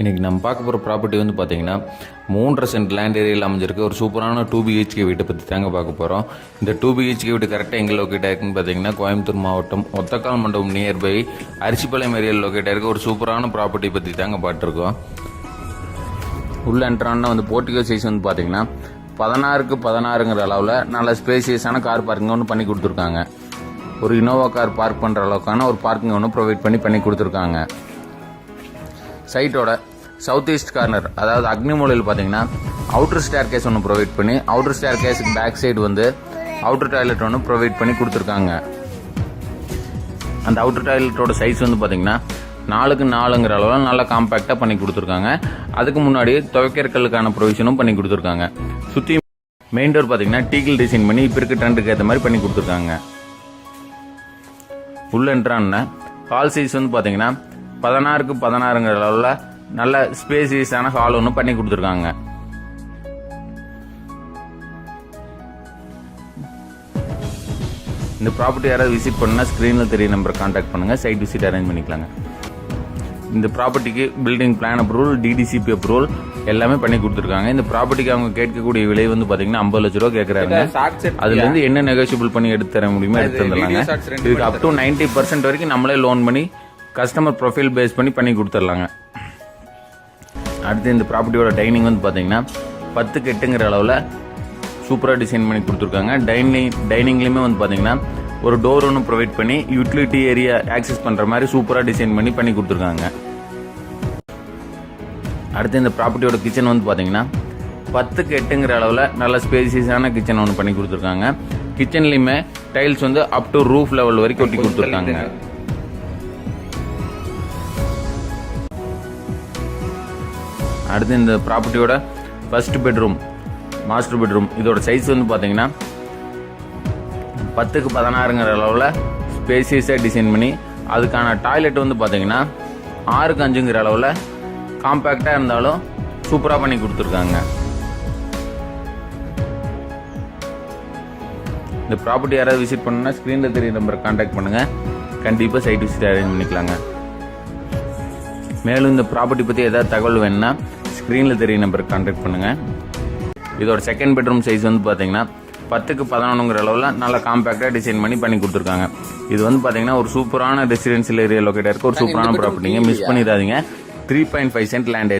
இன்றைக்கி நம்ம பார்க்க போகிற ப்ராப்பர்ட்டி வந்து பார்த்தீங்கன்னா மூன்றரை சென்ட் லேண்ட் ஏரியாவில் அமைஞ்சிருக்கு. ஒரு சூப்பரான டூ பிஹெச்கே வீட்டை பற்றி தாங்க பார்க்க போகிறோம் இந்த டூ பிஹெச்கே வீடு கரெக்டாக எங்கே லொக்கேட் ஆயிருக்குன்னு பார்த்தீங்கன்னா கோயம்புத்தூர் மாவட்டம் ஒத்தக்கால் மண்டபம் நியர்பை அரிசிப்பாளையம் ஏரியாவில் லொக்கேட் ஆயிருக்கு. ஒரு சூப்பரான ப்ராப்பர்ட்டி பற்றி தாங்க பார்த்துருக்கோம். உள்ள என்ட்ரான்னா வந்து போர்ட்டிகோ சைஸ் வந்து பார்த்தீங்கன்னா பதினாறுக்கு பதினாறுங்கிற அளவில் நல்ல ஸ்பேசியஸான கார் பார்க்கிங் ஒன்று பண்ணி கொடுத்துருக்காங்க. ஒரு இனோவா கார் பார்க் பண்ணுற அளவுக்கான ஒரு பார்க்கிங் ஒன்று ப்ரொவைட் பண்ணி பண்ணி கொடுத்துருக்காங்க. சைட்டோட சவுத் ஈஸ்ட் கார்னர் அதாவது அக்னிமூலையில் பார்த்தீங்கன்னா அவுட்டர் ஸ்டேர் கேஸ் ஒன்று ப்ரொவைட் பண்ணி அவுட்டர் ஸ்டேர் கேஸுக்கு பேக் சைடு வந்து அவுட்டர் டாய்லெட் ஒன்று ப்ரொவைட் பண்ணி கொடுத்துருக்காங்க. அந்த அவுட்டர் டாய்லெட்டோட சைஸ் வந்து பார்த்தீங்கன்னா நாலுக்கு நாலுங்கிற அளவில் நல்லா காம்பேக்டாக பண்ணி கொடுத்துருக்காங்க. அதுக்கு முன்னாடி துவைக்கற்களுக்கான ப்ரொவிஷனும் பண்ணி கொடுத்துருக்காங்க. சுற்றி மெயின் டோர் பார்த்தீங்கன்னா டீக்கிள் டிசைன் பண்ணி இப்போ இருக்க ட்ரெண்டுக்கு ஏற்ற மாதிரி பண்ணி கொடுத்துருக்காங்க. ஃபுல் என்ட்ரான ஹால் சைஸ் வந்து பார்த்தீங்கன்னா பதினாறுக்கு பதினாறுங்கிற அளவில் நல்ல ஸ்பேசியஸான ஹால் ஒன்று பண்ணி கொடுத்துருக்காங்க. இந்த ப்ராப்பர்ட்டி யாராவது விசிட் பண்ணால் ஸ்க்ரீனில் தெரிய நம்பர் காண்டாக்ட் பண்ணுங்கள் சைட் விசிட் அரேஞ்ச் பண்ணிக்கலாங்க. இந்த ப்ராப்பர்ட்டிக்கு building plan approval DTCP approval எல்லாமே பண்ணி கொடுத்துருக்காங்க. இந்த ப்ராப்பர்ட்டிக்கு அவங்க கேட்கக்கூடிய விலை வந்து பாத்தீங்கன்னா ஐம்பது லட்ச ரூபா கேட்கறாங்க அதுல இருந்து என்ன நெகோசியபிள் பண்ணி எடுத்து தர முடியுமோ எடுத்து தந்துடலாங்க. இதுக்கு அப் டு நைன்டி பர்சன்ட் வரைக்கும் நம்மளே லோன் பண்ணி கஸ்டமர் ப்ரொஃபைல் பேஸ் பண்ணி பண்ணி கொடுத்துடலாங்க. அடுத்து இந்த ப்ராப்பர்ட்டியோட டைனிங் வந்து பார்த்தீங்கன்னா பத்துக்கு எட்டுங்கிற அளவில் சூப்பராக டிசைன் பண்ணி கொடுத்துருக்காங்க. டைனிங் டைனிங்லேயுமே வந்து பார்த்தீங்கன்னா ஒரு டோர் ஒன்று ப்ரொவைட் பண்ணி யூட்டிலிட்டி ஏரியா ஆக்சஸ் பண்ணுற மாதிரி சூப்பராக டிசைன் பண்ணி பண்ணி கொடுத்துருக்காங்க. அடுத்து இந்த ப்ராப்பர்ட்டியோட கிச்சன் வந்து பார்த்தீங்கன்னா பத்துக்கு எட்டுங்கிற அளவில் நல்ல ஸ்பேசியஸான கிச்சன் ஒன்று பண்ணி கொடுத்துருக்காங்க. கிச்சன்லேயுமே டைல்ஸ் வந்து அப் டு ரூஃப் லெவல் வரைக்கும் ஒட்டி கொடுத்துருக்காங்க. அடுத்து இந்த ப்ராப்பர்ட்டியோட ஃபர்ஸ்ட் பெட்ரூம் மாஸ்டர் பெட்ரூம் இதோட சைஸ் வந்து பார்த்தீங்கன்னா பத்துக்கு பதினாறுங்கிற அளவில் ஸ்பேசியஸாக டிசைன் பண்ணி அதுக்கான டாய்லெட் வந்து பார்த்தீங்கன்னா ஆறுக்கு அஞ்சுங்கிற அளவில் காம்பேக்டாக இருந்தாலும் சூப்பராக பண்ணி கொடுத்துருக்காங்க. இந்த ப்ராப்பர்ட்டி யாராவது விசிட் பண்ணுன்னா ஸ்க்ரீனில் தெரிய நம்பர் காண்டாக்ட் பண்ணுங்கள் கண்டிப்பாக சைட் விசிட் அரேஞ்ச் பண்ணிக்கலாங்க. மேலும் இந்த ப்ராப்பர்ட்டி பற்றி எதாவது தகவல் வேணும்னா ஸ்க்ரீனில் தெரிய நம்பருக்கு கான்டாக்ட் பண்ணுங்கள் இதோட செகண்ட் பெட்ரூம் சைஸ் வந்து பார்த்தீங்கன்னா பத்துக்கு பதினொன்றுங்கிற அளவில் நல்லா காம்பேக்டாக டிசைன் பண்ணி பண்ணி கொடுத்துருக்காங்க. இது வந்து பார்த்தீங்கன்னா ஒரு சூப்பரான ரெசிடென்சியல் ஏரியா லொக்கேட் இருக்க. ஒரு சூப்பரான ப்ராப்பர்ட்டிங்க மிஸ் பண்ணிடாதீங்க. Three point five cent land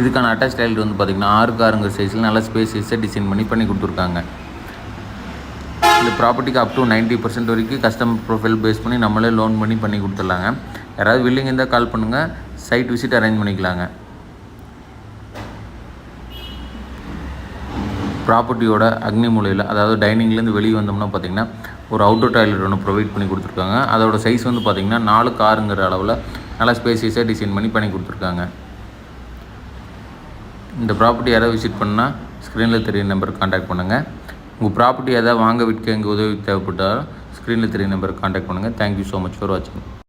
இதுக்கான அட்டாச் டைல் வந்து பார்த்தீங்கன்னா ஆறு காருங்கிற சைஸில் நல்லா ஸ்பேசியஸாக டிசைன் பண்ணி பண்ணி கொடுத்துருக்காங்க. இந்த ப்ராப்பர்ட்டிக்கு அப் டு நைன்ட்டி பர்சன்ட் வரைக்கும் கஸ்டமர் ப்ரொஃபைல் பேஸ் பண்ணி நம்மளே லோன் பண்ணி பண்ணி கொடுத்துடலாங்க. யாராவது வில்லிங் இருந்தால் கால் பண்ணுங்கள் சைட் விசிட் அரேஞ்ச் பண்ணிக்கலாங்க. ப்ராப்பர்ட்டியோட அக்னி மூலையில் அதாவது டைனிங்லேருந்து வெளியே வந்தோம்னா பார்த்தீங்கன்னா ஒரு அவுட்டோர் டாய்லெட் ஒன்று ப்ரொவைட் பண்ணி கொடுத்துருக்காங்க. அதோட சைஸ் வந்து பார்த்தீங்கன்னா நாலு காருங்கிற அளவில் நல்லா ஸ்பேசியஸாக டிசைன் பண்ணி பண்ணி கொடுத்துருக்காங்க. இந்த ப்ராப்பர்ட்டி யாராவது விசிட் பண்ணால் ஸ்க்ரீனில் தெரிய நம்பருக்கு காண்டாக்ட் பண்ணுங்கள் உங்கள் ப்ராப்பர்ட்டி எதாவது வாங்க விற்க எங்கள் உதவி தேவைப்பட்டால் ஸ்க்ரீனில் தெரிய நம்பருக்கு காண்டாக்ட் பண்ணுங்கள் தேங்க்யூ ஸோ மச் ஃபார் வாட்சிங்